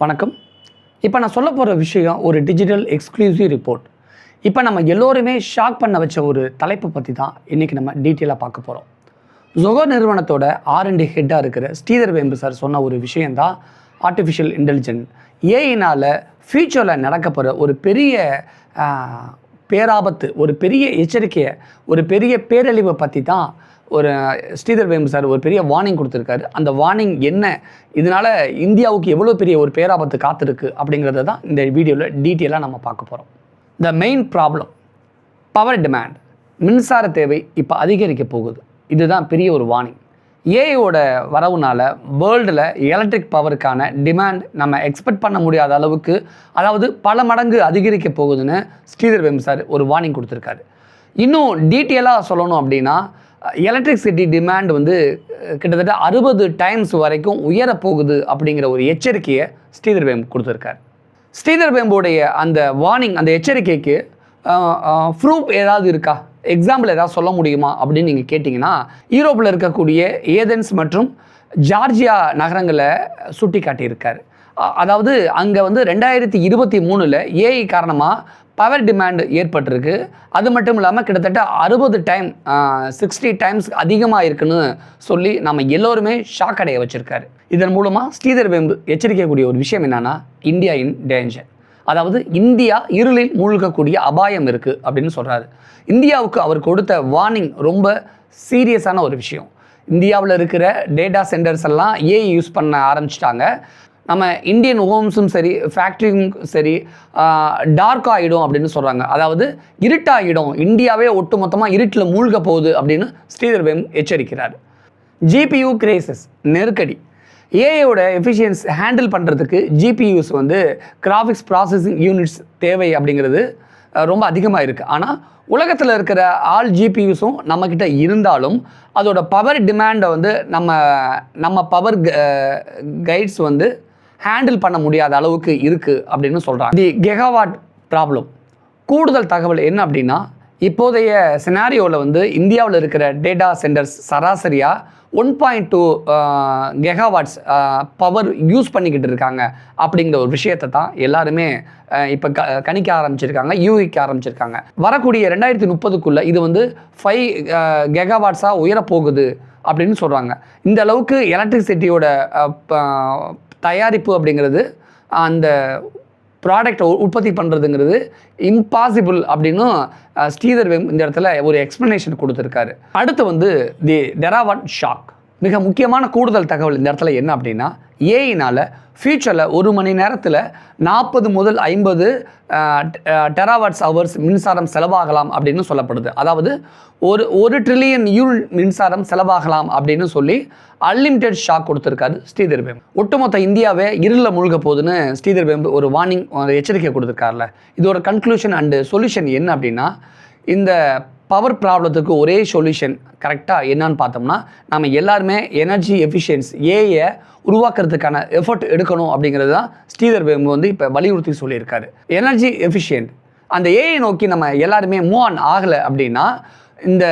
வணக்கம். இப்போ நான் சொல்ல போகிற விஷயம் ஒரு டிஜிட்டல் எக்ஸ்க்ளூசிவ் ரிப்போர்ட் இப்போ நம்ம எல்லோருமே ஷாக் பண்ண வச்ச ஒரு தலைப்பை பற்றி தான் இன்றைக்கி நம்ம டீட்டெயிலாக பார்க்க போகிறோம் ஜொகோ நிறுவனத்தோட ஆர்என்டி ஹெட்டாக இருக்கிற ஸ்ரீதர் வேம்பு சார் சொன்ன ஒரு விஷயந்தான் ஆர்டிஃபிஷியல் இன்டெலிஜென்ட் ஏஐனால் ஃப்யூச்சரில் நடக்க போகிற ஒரு பெரிய பேராபத்து ஒரு பெரிய எச்சரிக்கையை ஒரு பெரிய பேரழிவை பற்றி தான் ஒரு ஸ்ரீதர் வேம்பு சார் ஒரு பெரிய வார்னிங் கொடுத்துருக்காரு. அந்த வார்னிங் என்ன? இதனால் இந்தியாவுக்கு எவ்வளோ பெரிய ஒரு பேராபத்து காத்திருக்கு அப்படிங்கிறத தான் இந்த வீடியோவில் டீட்டெயிலாக நம்ம பார்க்க போகிறோம் the main problem power demand மின்சார தேவை இப்போ அதிகரிக்க போகுது. இதுதான் பெரிய ஒரு வார்னிங் ஏஐயோட வரவுனால வேர்ல்டில் எலக்ட்ரிக் பவருக்கான டிமாண்ட் நம்ம எக்ஸ்பெக்ட் பண்ண முடியாத அளவுக்கு அதாவது பல மடங்கு அதிகரிக்க போகுதுன்னு ஸ்ரீதர் வெம் சார் ஒரு வார்னிங் கொடுத்துருக்காரு. இன்னும் டீட்டெயிலாக சொல்லணும் அப்படின்னா எலக்ட்ரிசிட்டி டிமாண்ட் வந்து கிட்டத்தட்ட அறுபது டைம்ஸ் வரைக்கும் உயரப் போகுது அப்படிங்கிற ஒரு எச்சரிக்கையை ஸ்ரீதர் வேம்பு கொடுத்துருக்காரு. ஸ்ரீதர் வேம்புடைய அந்த வார்னிங் அந்த எச்சரிக்கைக்கு ப்ரூஃப் ஏதாவது இருக்கா? எக்ஸாம்பிள் ஏதாவது சொல்ல முடியுமா அப்படின்னு நீங்கள் கேட்டிங்கன்னா யூரோப்பில் இருக்கக்கூடிய ஏதென்ஸ் மற்றும் ஜார்ஜியா நகரங்களை சுட்டி காட்டியிருக்காரு அதாவது அங்கே வந்து ரெண்டாயிரத்தி இருபத்தி மூணில் ஏஐ காரணமாக பவர் டிமாண்ட் ஏற்பட்டிருக்கு. அது மட்டும் இல்லாமல் கிட்டத்தட்ட அறுபது டைம் சிக்ஸ்டி டைம்ஸ் அதிகமாக இருக்குன்னு சொல்லி நம்ம எல்லோருமே ஷாக் அடைய வச்சுருக்காரு. இதன் மூலமாக ஸ்ரீதர் வேம்பு எச்சரிக்கக்கூடிய ஒரு விஷயம் என்னென்னா இந்தியா இன் டேஞ்சர் அதாவது இந்தியா இருளில் மூழ்கக்கூடிய அபாயம் இருக்குது அப்படின்னு சொல்கிறாரு இந்தியாவுக்கு அவர் கொடுத்த வார்னிங் ரொம்ப சீரியஸான ஒரு விஷயம். இந்தியாவில் இருக்கிற டேட்டா சென்டர்ஸ் எல்லாம் ஏஐ யூஸ் பண்ண ஆரம்பிச்சிட்டாங்க. நம்ம இந்தியன் ஹோம்ஸும் சரி ஃபேக்ட்ரியும் சரி டார்க் ஆகிடும் அப்படின்னு சொல்கிறாங்க அதாவது இருட்டாகிடும் இந்தியாவே ஒட்டுமொத்தமாக இருட்டில் மூழ்க போகுது அப்படின்னு ஸ்ரீதர்வேம் எச்சரிக்கிறார். ஜிபியு கிரேசஸ் நெருக்கடி. ஏஐயோட எஃபிஷியன்ஸ் ஹேண்டில் பண்ணுறதுக்கு ஜிபியூஸ் வந்து கிராஃபிக்ஸ் ப்ராசஸிங் யூனிட்ஸ் தேவை அப்படிங்கிறது ரொம்ப அதிகமாக இருக்குது ஆனால் உலகத்தில் இருக்கிற ஆல் ஜிபியூஸும் நம்மக்கிட்ட இருந்தாலும் அதோட பவர் டிமாண்டை வந்து நம்ம நம்ம பவர் கைட்ஸ் வந்து ஹேண்டில் பண்ண முடியாத அளவுக்கு இருக்குது அப்படின்னு சொல்கிறாங்க தி கெகாவாட் ப்ராப்ளம் கூடுதல் தகவல் என்ன அப்படின்னா இப்போதைய சினாரியோவில் வந்து இந்தியாவில் இருக்கிற டேட்டா சென்டர்ஸ் சராசரியாக one point two gigawatts power use பண்ணிக்கிட்டு இருக்காங்க அப்படிங்கிற ஒரு விஷயத்தை தான் எல்லாருமே இப்போ க கணிக்க ஆரம்பிச்சிருக்காங்க யூகிக்க ஆரம்பிச்சிருக்காங்க. வரக்கூடிய ரெண்டாயிரத்தி முப்பதுக்குள்ளே இது வந்து ஃபைவ் கெகாவாட்ஸாக உயரப்போகுது அப்படின்னு சொல்கிறாங்க இந்த அளவுக்கு எலக்ட்ரிசிட்டியோட தயாரிப்பு அப்படிங்கிறது அந்த ப்ராடக்டை உற்பத்தி பண்ணுறதுங்கிறது இம்பாசிபிள் அப்படின்னும் ஸ்ரீதர் இந்த இடத்துல ஒரு எக்ஸ்ப்ளனேஷன் கொடுத்துருக்காரு. அடுத்து வந்து தி டெராவாட் ஷாக் மிக முக்கியமான கூடுதல் தகவல் இந்த இடத்துல என்ன அப்படின்னா ஏஐனால் ஃப்யூச்சரில் ஒரு மணி நேரத்தில் நாற்பது முதல் ஐம்பது டெராவாட்ஸ் ஹவர்ஸ் மின்சாரம் செலவாகலாம் அப்படின்னு சொல்லப்படுது. அதாவது ஒரு ஒரு ட்ரில்லியன் யூனிட் மின்சாரம் செலவாகலாம் அப்படின்னு சொல்லி அன்லிமிட்டெட் ஷாக் கொடுத்துருக்காரு ஸ்ரீதர் வேம்பு ஒட்டுமொத்த இந்தியாவே இருளில் மூழ்க போகுதுன்னு ஸ்ரீதர் பேம்பு ஒரு வார்னிங் ஒரு எச்சரிக்கை கொடுத்துருக்காருல. இதோட கன்க்ளூஷன் அண்டு சொல்யூஷன் என்ன அப்படின்னா இந்த பவர் ப்ராப்ளத்துக்கு ஒரே சொல்யூஷன் கரெக்டாக என்னன்னு பார்த்தோம்னா நம்ம எல்லாருமே எனர்ஜி எஃபிஷியன்ஸ் ஏஐயை உருவாக்குறதுக்கான எஃபர்ட் எடுக்கணும் அப்படிங்கிறது தான் ஸ்ரீதர் வேம்பு வந்து இப்போ வலியுறுத்தி சொல்லியிருக்காரு. எனர்ஜி எஃபிஷியன்ட் அந்த ஏஐ நோக்கி நம்ம எல்லாருமே மூவ் ஆன் ஆகலை அப்படின்னா இந்த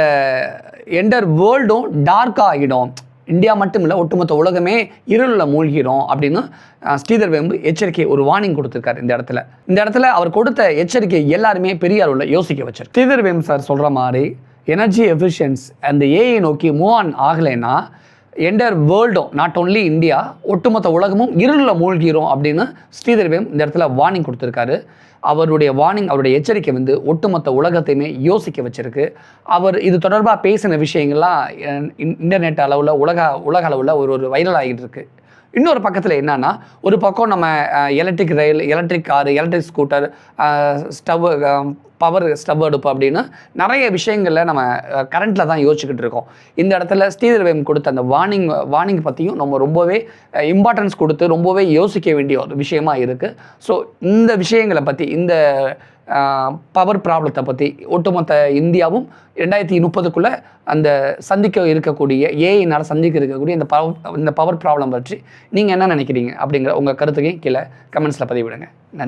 என்டர் வேர்ல்டும் டார்க்காக ஆகிடும். இந்தியா மட்டும் இல்லை ஒட்டுமொத்த உலகமே இருளில் மூழ்கிறோம் அப்படின்னு ஸ்ரீதர் வேம்பு எச்சரிக்கை ஒரு வார்னிங் கொடுத்துருக்காரு இந்த இடத்துல. இந்த இடத்துல அவர் கொடுத்த எச்சரிக்கை எல்லாருமே பெரிய அளவில் யோசிக்க வச்சார் ஸ்ரீதர் வேம்பு சார் சொல்கிற மாதிரி எனர்ஜி எஃபிஷியன்ஸ் அந்த ஏஐ நோக்கி மூவ் ஆன் ஆகலைன்னா என்டர் வேர்ல்டும் நாட் ஒன்லி இந்தியா ஒட்டுமொத்த உலகமும் இருளில் மூழ்கிறோம் அப்படின்னு ஸ்ரீதர்வேம் இந்த இடத்துல வார்னிங் கொடுத்துருக்காரு. அவருடைய வார்னிங் அவருடைய எச்சரிக்கை வந்து ஒட்டுமொத்த உலகத்தையுமே யோசிக்க வச்சிருக்கு. அவர் இது தொடர்பாக பேசின விஷயங்கள்லாம் இன்- இன்டர்நெட் அளவில் உலக உலக அளவில் ஒரு ஒரு வைரல் ஆகிட்டு இருக்குது இன்னொரு பக்கத்தில் என்னன்னா ஒரு பக்கம் நம்ம electric rail electric car electric scooter stove power stove அடுப்பு அப்படின்னு நிறைய விஷயங்களில் நம்ம கரண்ட்டில் தான் யோசிச்சுக்கிட்டு இருக்கோம். இந்த இடத்துல ஸ்ரீதர் வேம் கொடுத்த அந்த வார்னிங் வார்னிங் பற்றியும் நம்ம ரொம்பவே இம்பார்ட்டன்ஸ் கொடுத்து ரொம்பவே யோசிக்க வேண்டிய ஒரு விஷயமா இருக்குது ஸோ இந்த விஷயங்களை பற்றி இந்த பவர் ப்ராப்ளத்தை பற்றி ஒட்டுமொத்த இந்தியாவும் ரெண்டாயிரத்தி முப்பதுக்குள்ளே அந்த சந்திக்க இருக்கக்கூடிய ஏஐனால் சந்திக்க இருக்கக்கூடிய இந்த பவர் இந்த பவர் ப்ராப்ளம் பற்றி நீங்கள் என்ன நினைக்கிறீங்க அப்படிங்கிற உங்கள் கருத்துக்கையும் கீழே கமெண்ட்ஸில் பதிவிடுங்க. நன்றி.